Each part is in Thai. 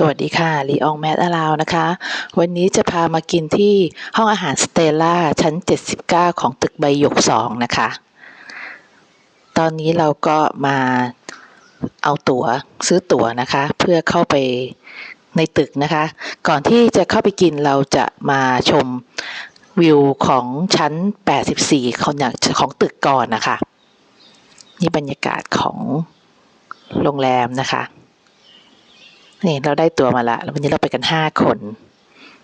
สวัสดีค่ะลีอองแมทอลาวนะคะ วันนี้จะพามากินที่ห้องอาหารสเตล่าชั้น 79 ของตึกใบหยก 2 นะคะ ตอนนี้เราก็มาเอาตั๋วซื้อตั๋วนะคะ เพื่อเข้าไปในตึกนะคะ ก่อนที่จะเข้าไปกินเราจะมาชมวิวของชั้น 84 ของอย่างของตึกก่อนนะคะ นี่บรรยากาศของโรงแรมนะคะ นี่เราได้ตัวมาละแล้ววันนี้เราไปกันห้าคน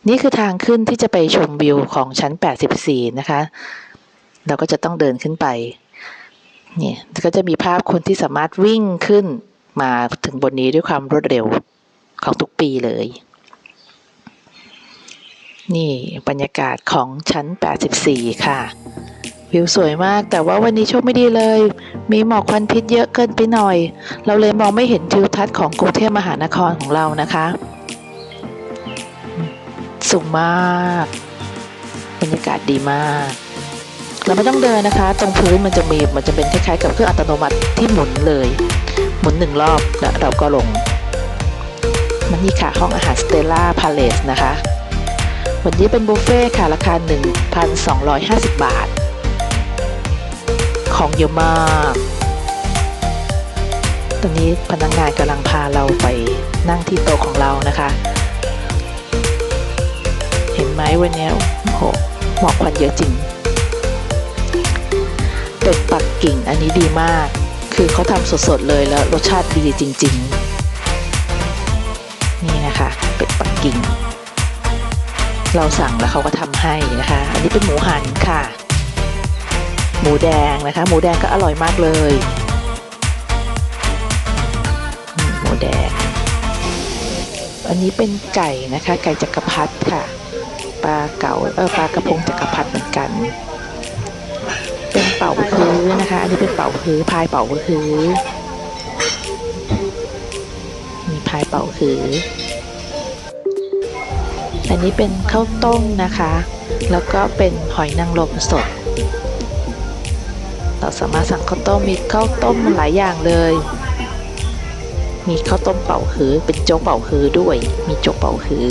นี่คือทางขึ้นที่จะไปชมวิวของชั้น 84 นะคะ เราก็จะต้องเดินขึ้นไป นี่ก็จะมีภาพคนที่สามารถวิ่งขึ้นมาถึงบนนี้ด้วยความรวดเร็วของทุกปีเลย นี่บรรยากาศของชั้น 84 ค่ะ วิวสวยมาก แต่ว่าวันนี้โชคไม่ดีเลย มีหมอกควันพิษเยอะเกินไปหน่อย เราเลยมองไม่เห็นทิวทัศน์ของกรุงเทพมหานครของเรานะคะ สูงมากบรรยากาศดีมาก เราไม่ต้องเดินนะคะ ตรงพื้นมันจะมีมันจะเป็นคล้ายๆกับเครื่องอัตโนมัติที่หมุนเลย หมุนหนึ่งรอบแล้วเราก็ลงมันนี่ค่ะห้องอาหารสเตลล่าพาเลสนะคะวันนี้เป็นบุฟเฟ่ค่ะ ราคา 1,250 บาท ของเยอะมาก ตอนนี้พนักงานกำลังพาเราไปนั่งที่โต๊ะของเรานะคะ เห็นไหมวันนี้โอ้โหหมอกควันเยอะจริงเป็ดปักกิ่งอันนี้ดีมาก คือเขาทำสดๆเลยแล้วรสชาติดีจริง ๆ นี่นะคะ เป็ดปักกิ่ง เราสั่งแล้วเขาก็ทำให้นะคะ อันนี้เป็นหมูหันค่ะ หมูแดงนะคะ หมูแดงก็อร่อยมากเลย หมูแดง อันนี้เป็นไก่นะคะ ไก่จักรพรรดิค่ะ ปลาเก๋าเออปลากระพงจักรพรรดิเหมือนกัน เป็นเป่าฮื้อนะคะ อันนี้เป็นเป่าฮื้อพายเป่าฮื้อมีพายเป่าฮื้ออันนี้เป็นข้าวต้มนะคะ แล้วก็เป็นหอยนางรมสด เราสามารถสั่งข้าวต้มมีข้าวต้มหลายอย่างเลย มีข้าวต้มเป่าฮื้อเป็นโจ๊กเป่าฮื้อด้วย มีโจ๊กเป่าฮื้อ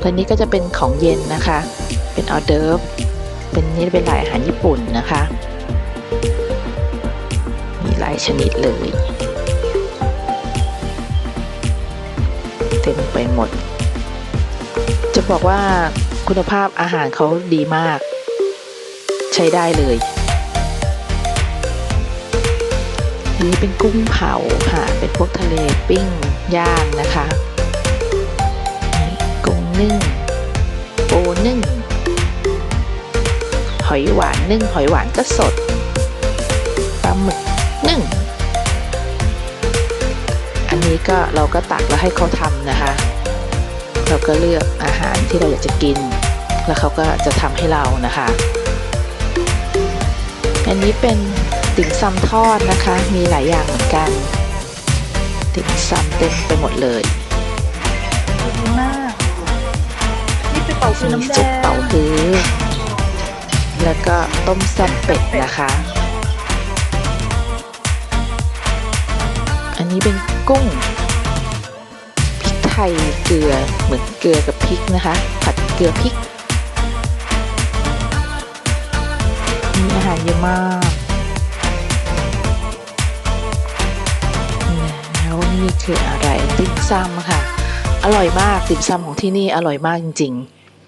แล้วนี้ก็จะเป็นของเย็นนะคะ เป็นออเดิร์ฟเป็นนี่เป็นหลายอาหารญี่ปุ่นนะคะ มีหลายชนิดเลย เต็มไปหมด จะบอกว่าคุณภาพอาหารเขาดีมาก ใช้ได้เลย นี้เป็นกุ้งเผาค่ะ เป็นพวกทะเลปิ้งย่างนะคะนี่กุ้งนึ่งปูนึ่ง หอยหวานนึ่ง หอยหวานก็สดปลาหมึกนึ่ง อันนี้ก็เราก็ตักแล้วให้เขาทำนะคะ เราก็เลือกอาหารที่เราอยากจะกิน แล้วเขาก็จะทำให้เรานะคะ อันนี้เป็น ติ่มซำทอดนะคะ มีหลายอย่างเหมือนกัน ติ่มซำเต็มไปหมดเลยดีมาก นี่เป็นเป่าคือมีน้ำแดซุปงเป่าฮื้อแล้วก็ต้มแซ่บเป็ดนะคะ อันนี้เป็นกุ้งพริกไทยเกลือเหมือนเกลือกับพริกนะคะ ผัดเกลือพริกมีอาหารเยอะมาก นี่คืออะไรติ่มซำค่ะ อร่อยมากติ่มซำของที่นี่อร่อยมากจริง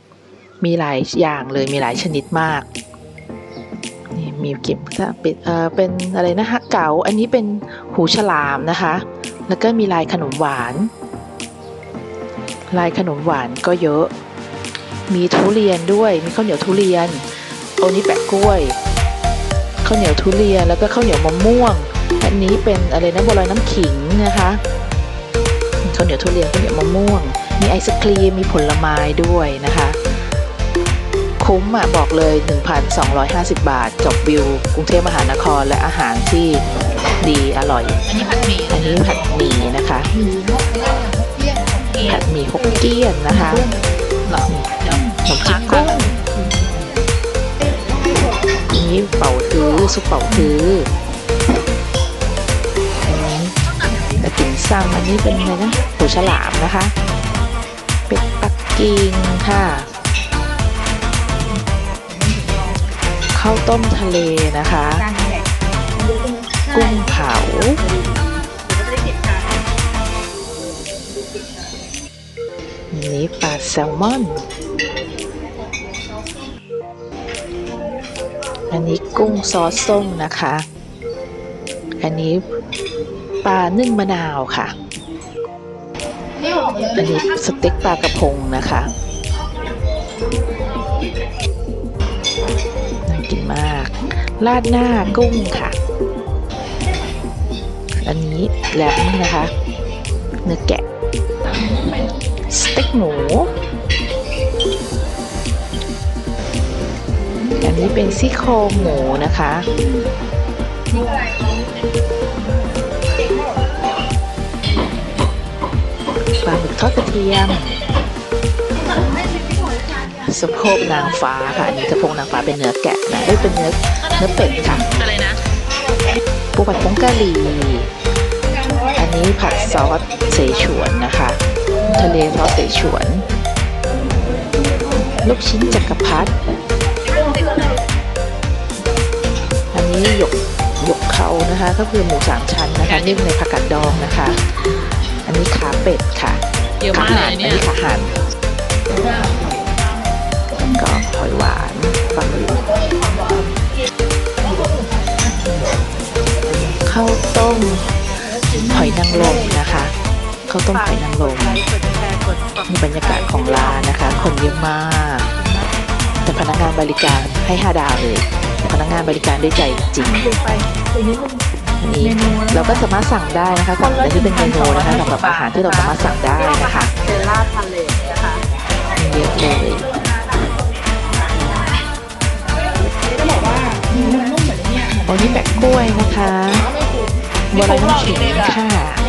ๆ มีหลายอย่างเลยมีหลายชนิดมากนี่มีเก็บเป็นเอ่อเป็นอะไรนะฮักเก๋าอันนี้เป็นหูฉลามนะคะ แล้วก็มีลายขนมหวาน ลายขนมหวานก็เยอะ มีทุเรียนด้วยมีข้าวเหนียวทุเรียนโอนี้แปะกล้วยข้าวเหนียวทุเรียนแล้วก็ข้าวเหนียวมะม่วง อันนี้เป็นอะไรนะบัวลอยน้ำขิงนะคะมีข้าวเหนียวทุเรียนข้าวเหนียวมะม่วง มีไอศครีมมีผลไม้ด้วยนะคะ คุ้มอะบอกเลย 1,250 บาทจบวิว กรุงเทพมหานครและอาหารที่ดีอร่อย อันนี้ผัดหมี่อันนี้ผัดหมี่นะคะผัดหมี่ฮกเกี้ยนนะคะหรอขนมจีนกุ้งอันนี้เป่าฮื้อซุปเป่าฮื้อ อันนี้ไอติมซสั่งอันนี้เป็นอะไรนะหูฉลามนะคะ เป็ดปักกิ่งค่ะข้าวต้มทะเลนะคะ กุ้งเผานนี้ปลาแซลมอน อันนี้กุ้งซอสส้มนะคะ อันนี้ ปลานึ่งมะนาวค่ะ อันนี้สเต็กปลากระพงนะคะน่ากินมาก ราดหน้ากุ้งค่ะ อันนี้แลมนะคะ เนื้อแกะ สเต็กหมูอันนี้เป็นซี่โครงหมูนะคะ ทอดกระเทียมสะโพกนางฟ้าค่ะอันนี้สะโพกนางฟ้าเป็นเนื้อแกะนะไม่เป็นเนื้อเนื้อเป็ดค่ะอะไรนะปูผัดผงกะหรี่อันนี้ผัดซอสเสฉวนนะคะ ทะเลซอสเสฉวน ลูกชิ้นจักรพรรดิอันนี้หยกหยกเขานะคะ ก็คือหมูสามชั้นนะคะนึ่งในผักกาดดองนะคะ อันนี้ขาเป็ดค่ะ เยอะมากเลหันยอันเนี่ยนี้ขาหันก็หอยหวานปลาหมึกข้าวต้มหอยนางรมนะคะข้าวต้มหอยนางรมนี่บรรยากาศของร้านนะคะ คนเยอะมาก แต่พนักงานบริการให้ห้าดาวเลย พนักงานบริการด้วยใจจริง ไปอีกนิดนึงอัน นี้ เราก็สามารถสั่งได้นะคะสั่งอันนี้เป็นเมนูนะคะสำหรับอาหารที่เราสามารถสั่งได้นะคะเซล่าทะเลนะคะเยอะเลยจะบอกว่ามันนุ่มเหมือนเนี่ยโอ้นี่แปะกล้วยนะคะบัวลอยน้ำขิงค่ะ